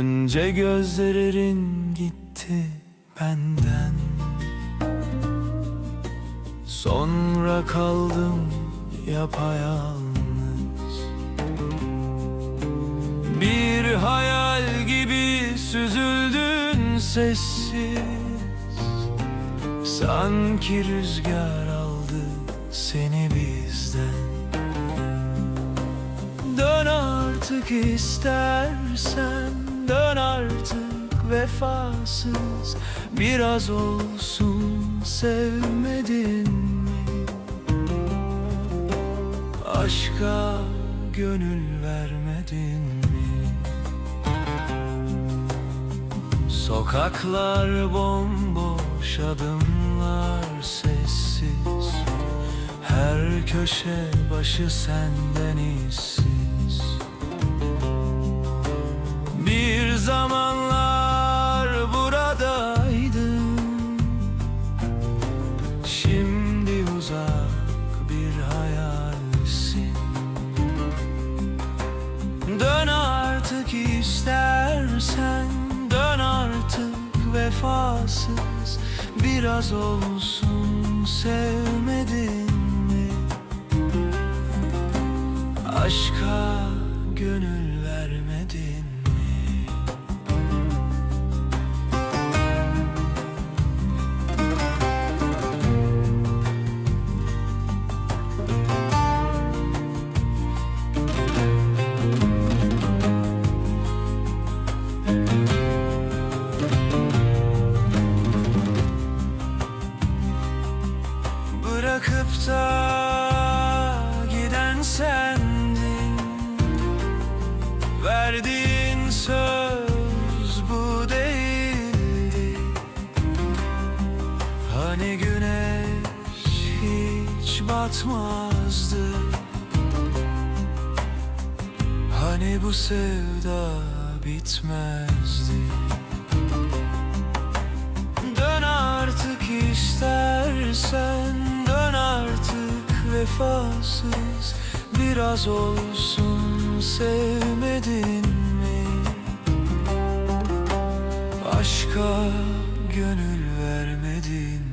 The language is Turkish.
İnce gözlerin gitti benden. Sonra kaldım yapayalnız. Bir hayal gibi süzüldün sessiz. Sanki rüzgar aldı seni bizden. Dön artık istersen Dön artık vefasız Biraz olsun sevmedin mi? Aşka gönül vermedin mi? Sokaklar bomboş adımlar sessiz Her köşe başı senden işsiz zamanlar buradaydım Şimdi uzak bir hayalsin. Dön artık istersen Dön artık vefasız. Biraz olsun sevmedin mi? Aşka gönül vermedin Bırakıp da giden sendin. Verdiğin söz bu değildi. Hani güneş hiç batmazdı Hani bu sevda bitmezdi Dön artık istersen Dön artık vefasız Biraz olsun sevmedin mi? Aşka gönül vermedin